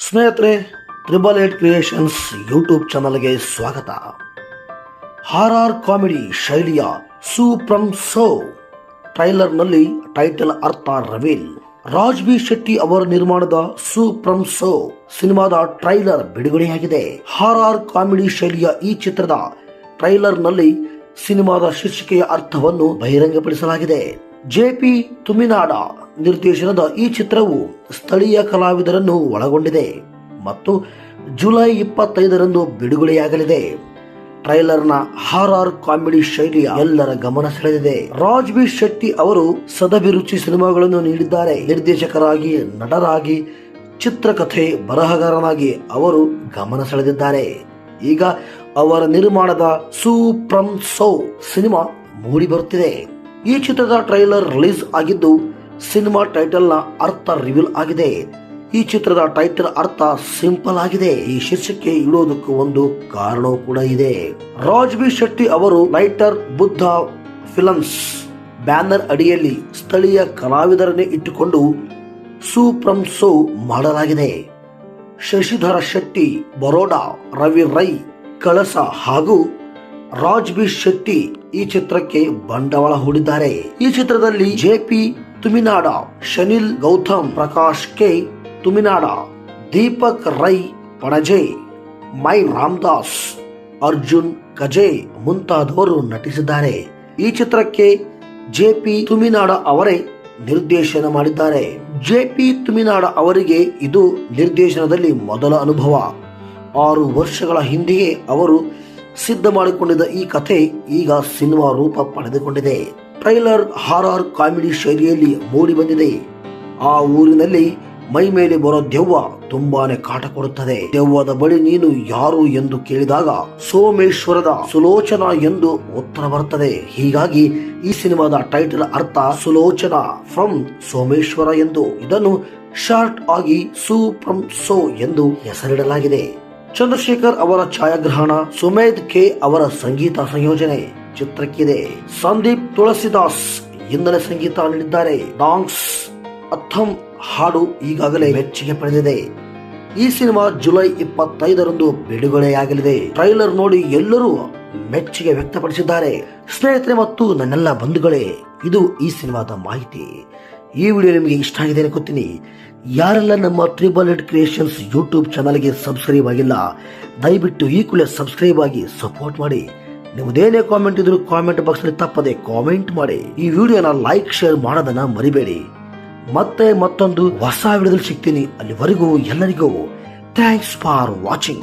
ಸ್ನೇಹಿತರೆ triple eight creations YouTube ಚಾನಲ್ಗೆ ಸ್ವಾಗತ. ಹಾರಾರ್ ಕಾಮಿಡಿ ಶೈಲಿಯ ಸೂಪ್ರಮ್ ಸೋ ಟ್ರೈಲರ್ನಲ್ಲಿ ಟೈಟಲ್ ಅರ್ಥ ರವೀಲ್ ರಾಜ್ ಬಿ ಶೆಟ್ಟಿ ಅವರ ನಿರ್ಮಾಣದ ಸೂಪ್ರಮ್ ಸೋ ಸಿನಿಮಾದ ಟ್ರೈಲರ್ ಬಿಡುಗಡೆಯಾಗಿದೆ. ಹಾರಾರ್ ಕಾಮಿಡಿ ಶೈಲಿಯ ಈ ಚಿತ್ರದ ಟ್ರೈಲರ್ನಲ್ಲಿ ಸಿನಿಮಾದ ಶೀರ್ಷಿಕೆಯ ಅರ್ಥವನ್ನು ಬಹಿರಂಗಪಡಿಸಲಾಗಿದೆ. ಜೆಪಿ ತುಮಿನಾಡ ನಿರ್ದೇಶನದ ಈ ಚಿತ್ರವು ಸ್ಥಳೀಯ ಕಲಾವಿದರನ್ನು ಒಳಗೊಂಡಿದೆ ಮತ್ತು ಜುಲೈ ಇಪ್ಪತ್ತೈದರಂದು ಬಿಡುಗಡೆಯಾಗಲಿದೆ. ಟ್ರೈಲರ್ನ ಹಾರರ್ ಕಾಮಿಡಿ ಶೈಲಿಯ ಎಲ್ಲರ ಗಮನ ಸೆಳೆದಿದೆ. ರಾಜ್ ಬಿ ಶೆಟ್ಟಿ ಅವರು ಸದಭಿರುಚಿ ಸಿನಿಮಾಗಳನ್ನು ನೀಡಿದ್ದಾರೆ. ನಿರ್ದೇಶಕರಾಗಿ ನಟರಾಗಿ ಚಿತ್ರಕಥೆ ಬರಹಗಾರನಾಗಿ ಅವರು ಗಮನ ಸೆಳೆದಿದ್ದಾರೆ. ಈಗ ಅವರ ನಿರ್ಮಾಣದ ಸೂಪ್ರಂ ಸೌ ಸಿನಿಮಾ ಮೂಡಿ ಬರುತ್ತಿದೆ ಈ ಚಿತ್ರದ ಟ್ರೈಲರ್ ರಿಲೀಸ್ ಆಗಿದ್ದು ಸಿನಿಮಾ ಟೈಟಲ್ನ ಅರ್ಥ ರಿವೀಲ್ ಆಗಿದೆ. ಈ ಚಿತ್ರದ ಟೈಟಲ್ ಅರ್ಥ ಸಿಂಪಲ್ ಆಗಿದೆ. ಈ ಶೀರ್ಷಿಕೆ ಇಡೋದಕ್ಕೂ ಒಂದು ಕಾರಣವೂ ಕೂಡ ಇದೆ. ರಾಜ್ ಬಿ ಶೆಟ್ಟಿ ಅವರು ರೈಟರ್ ಬುದ್ಧ ಫಿಲಮ್ಸ್ ಬ್ಯಾನರ್ ಅಡಿಯಲ್ಲಿ ಸ್ಥಳೀಯ ಕಲಾವಿದರನ್ನೇ ಇಟ್ಟುಕೊಂಡು ಸೂಪ್ರಂ ಸೋ ಮಾಡಲಾಗಿದೆ. ಶಶಿಧರ ಶೆಟ್ಟಿ, ಬರೋಡಾ, ರವಿ ರೈ, ಕಳಸ ಹಾಗೂ ರಾಜ್ ಬಿ ಶೆಟ್ಟಿ ಈ ಚಿತ್ರಕ್ಕೆ ಬಂಡವಾಳ ಹೂಡಿದ್ದಾರೆ. ಈ ಚಿತ್ರದಲ್ಲಿ ಜೆಪಿ ತುಮಿನಾಡ, ಶನಿಲ್ ಗೌತಮ್ ಪ್ರಕಾಶ್ ಕೆ. ತುಮಿನಾಡ, ದೀಪಕ್ ರೈ ಪಣಜೆ, ಮೈ ರಾಮದಾಸ್, ಅರ್ಜುನ್ ಕಜೆ ಮುಂತಾದವರು ನಟಿಸಿದ್ದಾರೆ. ಈ ಚಿತ್ರಕ್ಕೆ ಜೆ ಪಿ ತುಮಿನಾಡ ಅವರೇ ನಿರ್ದೇಶನ ಮಾಡಿದ್ದಾರೆ. ಜೆ ಪಿ ತುಮಿನಾಡ ಅವರಿಗೆ ಇದು ನಿರ್ದೇಶನದಲ್ಲಿ ಮೊದಲ ಅನುಭವ. ಆರು ವರ್ಷಗಳ ಹಿಂದೆಯೇ ಅವರು ಸಿದ್ಧ ಮಾಡಿಕೊಂಡಿದ್ದ ಈ ಕಥೆ ಈಗ ಸಿನಿಮಾ ರೂಪ ಪಡೆದುಕೊಂಡಿದೆ. ಟ್ರೈಲರ್, ಹಾರರ್, ಕಾಮಿಡಿ ಶೈಲಿಯಲ್ಲಿ ಮೂಡಿ ಬಂದಿದೆ. ಆ ಊರಿನಲ್ಲಿ ಮೈ ಮೇಲೆ ಬರೋ ದೆವ್ವ ತುಂಬಾನೇ ಕಾಟ ಕೊಡುತ್ತದೆ. ದೆವ್ವದ ಬಳಿ ನೀನು ಯಾರು ಎಂದು ಕೇಳಿದಾಗ ಸೋಮೇಶ್ವರದ ಸುಲೋಚನಾ ಎಂದು ಉತ್ತರ ಬರುತ್ತದೆ. ಹೀಗಾಗಿ ಈ ಸಿನಿಮಾದ ಟೈಟಲ್ ಅರ್ಥ ಸುಲೋಚನಾ ಫ್ರಮ್ ಸೋಮೇಶ್ವರ ಎಂದು. ಇದನ್ನು ಶಾರ್ಟ್ ಆಗಿ ಸೂಪ್ರಮ್ ಸೋ ಎಂದು ಹೆಸರಿಡಲಾಗಿದೆ. ಚಂದ್ರಶೇಖರ್ ಅವರ ಛಾಯಾಗ್ರಹಣ ಸುಮೇಧ್ ಕೆ ಅವರ ಸಂಗೀತ ಸಂಯೋಜನೆ ಚಿತ್ರಕ್ಕಿದೆ. ಸಂದೀಪ್ ತುಳಸಿದಾಸ್ ಹಿನ್ನೆಲೆ ಸಂಗೀತ ನೀಡಿದ್ದಾರೆ. ಡಾಂಗ್ಸ್ ಅಥಮ್ ಹಾಡು ಈಗಾಗಲೇ ಮೆಚ್ಚುಗೆ ಪಡೆದಿದೆ. ಈ ಸಿನಿಮಾ ಜುಲೈ ಇಪ್ಪತ್ತೈದರಂದು ಬಿಡುಗಡೆಯಾಗಲಿದೆ. ಟ್ರೈಲರ್ ನೋಡಿ ಎಲ್ಲರೂ ಮೆಚ್ಚುಗೆ ವ್ಯಕ್ತಪಡಿಸಿದ್ದಾರೆ. ಸ್ನೇಹಿತರೆ ಮತ್ತು ನನ್ನೆಲ್ಲ ಬಂಧುಗಳೇ, ಇದು ಈ ಸಿನಿಮಾದ ಮಾಹಿತಿ. ಈ ವಿಡಿಯೋ ನಿಮಗೆ ಇಷ್ಟ ಆಗಿದೆ ಅನ್ಕೋತೀನಿ. ಯಾರೆಲ್ಲ ನಮ್ಮ ಟ್ರಿಬಲ್ ಎಡ್ ಕ್ರಿಯೇಷನ್ಸ್ ಯೂಟ್ಯೂಬ್ ಚಾನಲ್ಗೆ ಸಬ್ಸ್ಕ್ರೈಬ್ ಆಗಿಲ್ಲ, ದಯವಿಟ್ಟು ಈ ಕೂಡಲೇ ಸಬ್ಸ್ಕ್ರೈಬ್ ಆಗಿ ಸಪೋರ್ಟ್ ಮಾಡಿ. ನಿಮ್ಮದೇನೇ ಕಾಮೆಂಟ್ ಇದ್ರು ಕಾಮೆಂಟ್ ಬಾಕ್ಸ್ನಲ್ಲಿ ತಪ್ಪದೆ ಕಾಮೆಂಟ್ ಮಾಡಿ. ಈ ವಿಡಿಯೋನ ಲೈಕ್ ಶೇರ್ ಮಾಡೋದನ್ನ ಮರಿಬೇಡಿ. ಮತ್ತೆ ಮತ್ತೊಂದು ಹೊಸ ವಿಡಿಯೋದಲ್ಲಿ ಸಿಗ್ತೀನಿ. ಅಲ್ಲಿವರೆಗೂ ಎಲ್ಲರಿಗೂ ಥ್ಯಾಂಕ್ಸ್ ಫಾರ್ ವಾಚಿಂಗ್